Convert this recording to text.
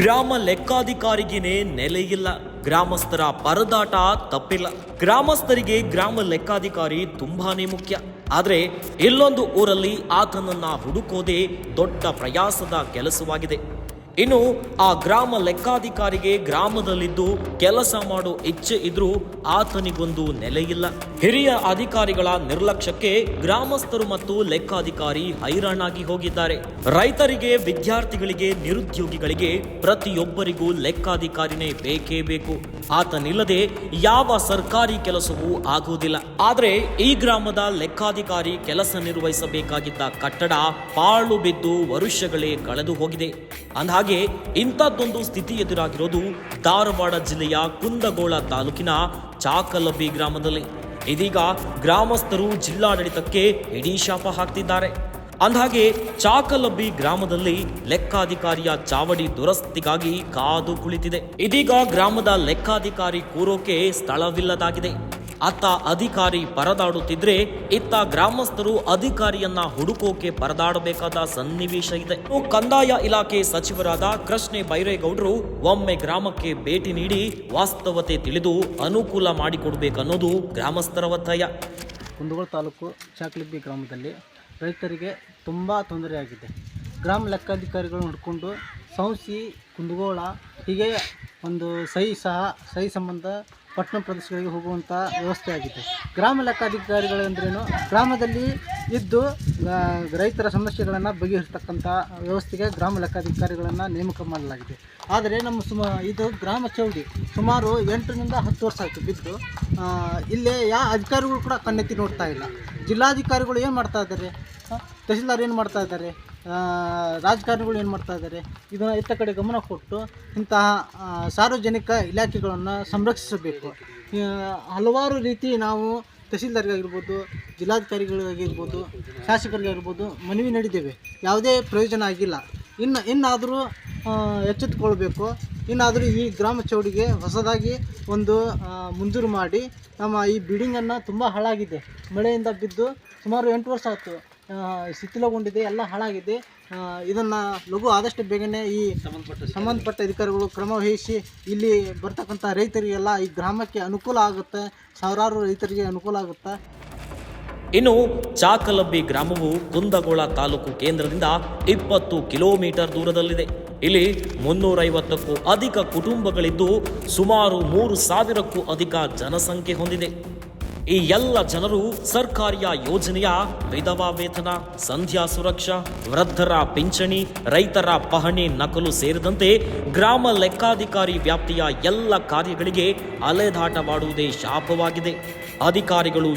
ಗ್ರಾಮ ಲೆಕ್ಕಾಧಿಕಾರಿಗೇನೆ ನೆಲೆಯಿಲ್ಲ. ಗ್ರಾಮಸ್ಥರ ಪರದಾಟ ತಪ್ಪಿಲ್ಲ. ಗ್ರಾಮಸ್ಥರಿಗೆ ಗ್ರಾಮ ಲೆಕ್ಕಾಧಿಕಾರಿ ತುಂಬಾನೇ ಮುಖ್ಯ. ಆದ್ರೆ ಇಲ್ಲೊಂದು ಊರಲ್ಲಿ ಆತನನ್ನ ಹುಡುಕೋದೇ ದೊಡ್ಡ ಪ್ರಯಾಸದ ಕೆಲಸವಾಗಿದೆ. ಇನ್ನು ಆ ಗ್ರಾಮ ಲೆಕ್ಕಾಧಿಕಾರಿಗೆ ಗ್ರಾಮದಲ್ಲಿದ್ದು ಕೆಲಸ ಮಾಡೋ ಇಚ್ಛೆ ಇದ್ರೂ ಆತನಿಗೊಂದು ನೆಲೆಯಿಲ್ಲ. ಹಿರಿಯ ಅಧಿಕಾರಿಗಳ ನಿರ್ಲಕ್ಷ್ಯಕ್ಕೆ ಗ್ರಾಮಸ್ಥರು ಮತ್ತು ಲೆಕ್ಕಾಧಿಕಾರಿ ಹೈರಾಣಾಗಿ ಹೋಗಿದ್ದಾರೆ. ರೈತರಿಗೆ, ವಿದ್ಯಾರ್ಥಿಗಳಿಗೆ, ನಿರುದ್ಯೋಗಿಗಳಿಗೆ ಪ್ರತಿಯೊಬ್ಬರಿಗೂ ಲೆಕ್ಕಾಧಿಕಾರಿನೇ ಬೇಕೇ ಬೇಕು. ಆತನಿಲ್ಲದೆ ಯಾವ ಸರ್ಕಾರಿ ಕೆಲಸವೂ ಆಗುವುದಿಲ್ಲ. ಆದರೆ ಈ ಗ್ರಾಮದ ಲೆಕ್ಕಾಧಿಕಾರಿ ಕೆಲಸ ನಿರ್ವಹಿಸಬೇಕಾಗಿದ್ದ ಕಟ್ಟಡ ಪಾಳು ಬಿದ್ದು ವರುಷಗಳೇ ಕಳೆದು ಹೋಗಿದೆ. ಅಂದಹಾಗೆ, ಇಂಥದ್ದೊಂದು ಸ್ಥಿತಿ ಎದುರಾಗಿರೋದು ಧಾರವಾಡ ಜಿಲ್ಲೆಯ ಕುಂದಗೋಳ ತಾಲೂಕಿನ ಚಾಕಲಬ್ಬಿ ಗ್ರಾಮದಲ್ಲಿ. ಇದೀಗ ಗ್ರಾಮಸ್ಥರು ಜಿಲ್ಲಾಡಳಿತಕ್ಕೆ ಇಡೀ ಶಾಪ ಹಾಕ್ತಿದ್ದಾರೆ. ಅಂದಹಾಗೆ ಚಾಕಲಬ್ಬಿ ಗ್ರಾಮದಲ್ಲಿ ಲೆಕ್ಕಾಧಿಕಾರಿಯ ಚಾವಡಿ ದುರಸ್ತಿಗಾಗಿ ಕಾದು ಕುಳಿತಿದೆ. ಇದೀಗ ಗ್ರಾಮದ ಲೆಕ್ಕಾಧಿಕಾರಿ ಕೂರೋಕೆ ಸ್ಥಳವಿಲ್ಲದಾಗಿದೆ. ಅತ್ತ ಅಧಿಕಾರಿ ಪರದಾಡುತ್ತಿದ್ರೆ, ಇತ್ತ ಗ್ರಾಮಸ್ಥರು ಅಧಿಕಾರಿಯನ್ನ ಹುಡುಕೋಕೆ ಪರದಾಡಬೇಕಾದ ಸನ್ನಿವೇಶ ಇದೆ. ಕಂದಾಯ ಇಲಾಖೆ ಸಚಿವರಾದ ಕೃಷ್ಣೆ ಬೈರೇಗೌಡರು ಒಮ್ಮೆ ಗ್ರಾಮಕ್ಕೆ ಭೇಟಿ ನೀಡಿ ವಾಸ್ತವತೆ ತಿಳಿದು ಅನುಕೂಲ ಮಾಡಿಕೊಡ್ಬೇಕನ್ನೋದು ಗ್ರಾಮಸ್ಥರ ಒತ್ತಾಯ. ಕುಂದಗೋಳ ತಾಲೂಕು ಚಾಕ್ಲಿಬ್ಬಿ ಗ್ರಾಮದಲ್ಲಿ ರೈತರಿಗೆ ತುಂಬ ತೊಂದರೆಯಾಗಿದೆ. ಗ್ರಾಮ ಲೆಕ್ಕಾಧಿಕಾರಿಗಳು ಹಿಡ್ಕೊಂಡು ಸೌಸಿ ಕುಂದಗೋಳ ಹೀಗೆ ಒಂದು ಸಹಿ ಸಹ ಸಹಿ ಸಂಬಂಧ ಪಟ್ಟಣ ಪ್ರದೇಶಗಳಿಗೆ ಹೋಗುವಂಥ ವ್ಯವಸ್ಥೆ ಆಗಿದೆ. ಗ್ರಾಮ ಲೆಕ್ಕಾಧಿಕಾರಿಗಳು ಅಂದ್ರೇನು, ಗ್ರಾಮದಲ್ಲಿ ಇದ್ದು ರೈತರ ಸಮಸ್ಯೆಗಳನ್ನು ಬಗೆಹರಿಸ್ತಕ್ಕಂಥ ವ್ಯವಸ್ಥೆಗೆ ಗ್ರಾಮ ಲೆಕ್ಕಾಧಿಕಾರಿಗಳನ್ನು ನೇಮಕ ಮಾಡಲಾಗಿದೆ. ಆದರೆ ನಮ್ಮ ಸುಮ, ಇದು ಗ್ರಾಮ ಚೌಡಿ ಸುಮಾರು ಎಂಟರಿಂದ ಹತ್ತು ವರ್ಷ ಆಯಿತು ಬಿದ್ದು ಇಲ್ಲೇ ಯಾವ ಅಧಿಕಾರಿಗಳು ಕೂಡ ಕಣ್ಣೆತ್ತಿ ನೋಡ್ತಾ ಇಲ್ಲ. ಜಿಲ್ಲಾಧಿಕಾರಿಗಳು ಏನು ಮಾಡ್ತಾ ಇದ್ದಾರೆ? ತಹಸೀಲ್ದಾರ್ ಏನು ಮಾಡ್ತಾ ಇದ್ದಾರೆ? ರಾಜಕಾರಣಿಗಳು ಏನು ಮಾಡ್ತಾ ಇದ್ದಾರೆ ಇದನ್ನು ಇತ್ತ ಕಡೆ ಗಮನ ಕೊಟ್ಟು ಇಂತಹ ಸಾರ್ವಜನಿಕ ಇಲಾಖೆಗಳನ್ನು ಸಂರಕ್ಷಿಸಬೇಕು. ಹಲವಾರು ರೀತಿ ನಾವು ತಹಸೀಲ್ದಾರ್ಗಾಗಿರ್ಬೋದು, ಜಿಲ್ಲಾಧಿಕಾರಿಗಳಿಗಾಗಿರ್ಬೋದು, ಶಾಸಕರಿಗಾಗಿರ್ಬೋದು ಮನವಿ ನೀಡಿದ್ದೇವೆ. ಯಾವುದೇ ಪ್ರಯೋಜನ ಆಗಿಲ್ಲ. ಇನ್ನು, ಇನ್ನಾದರೂ ಎಚ್ಚೆತ್ತುಕೊಳ್ಬೇಕು. ಇನ್ನಾದರೂ ಈ ಗ್ರಾಮ ಚೌಡಿಗೆ ಹೊಸದಾಗಿ ಒಂದು ಮುಂಜೂರು ಮಾಡಿ ನಮ್ಮ ಈ ಬಿಲ್ಡಿಂಗನ್ನು ತುಂಬ ಹಾಳಾಗಿದೆ. ಮಳೆಯಿಂದ ಬಿದ್ದು ಸುಮಾರು ಎಂಟು ವರ್ಷ ಆಯಿತು. ಶಿಥಿಲಗೊಂಡಿದೆ ಎಲ್ಲ ಹಾಳಾಗಿದೆ. ಇದನ್ನು ಲಘು ಆದಷ್ಟು ಬೇಗನೆ ಈ ಸಂಬಂಧಪಟ್ಟ ಸಂಬಂಧಪಟ್ಟ ಅಧಿಕಾರಿಗಳು ಕ್ರಮ ವಹಿಸಿ ಇಲ್ಲಿ ಬರ್ತಕ್ಕಂಥ ರೈತರಿಗೆಲ್ಲ ಈ ಗ್ರಾಮಕ್ಕೆ ಅನುಕೂಲ ಆಗುತ್ತೆ ಸಾವಿರಾರು ರೈತರಿಗೆ ಅನುಕೂಲ ಆಗುತ್ತೆ. ಇನ್ನು ಚಾಕಲಬ್ಬಿ ಗ್ರಾಮವು ಕುಂದಗೋಳ ತಾಲೂಕು ಕೇಂದ್ರದಿಂದ ಇಪ್ಪತ್ತು ಕಿಲೋಮೀಟರ್ ದೂರದಲ್ಲಿದೆ. ಇಲ್ಲಿ ಮುನ್ನೂರೈವತ್ತಕ್ಕೂ ಅಧಿಕ ಕುಟುಂಬಗಳಿದ್ದು ಸುಮಾರು ಮೂರು ಸಾವಿರಕ್ಕೂ ಅಧಿಕ ಜನಸಂಖ್ಯೆ ಹೊಂದಿದೆ. ಈ ಎಲ್ಲ ಜನರು ಸರ್ಕಾರಿಯ ಯೋಜನೆಯ ವಿಧವಾ ವೇತನ, ಸಂಧ್ಯಾ ಸುರಕ್ಷಾ, ವೃದ್ಧರ ಪಿಂಚಣಿ, ರೈತರ ಪಹಣಿ ನಕಲು ಸೇರಿದಂತೆ ಗ್ರಾಮ ಲೆಕ್ಕಾಧಿಕಾರಿ ವ್ಯಾಪ್ತಿಯ ಎಲ್ಲ ಕಾರ್ಯಗಳಿಗೆ ಅಲೆದಾಟ ಮಾಡುವುದೇ ಶಾಪವಾಗಿದೆ. ಅಧಿಕಾರಿಗಳು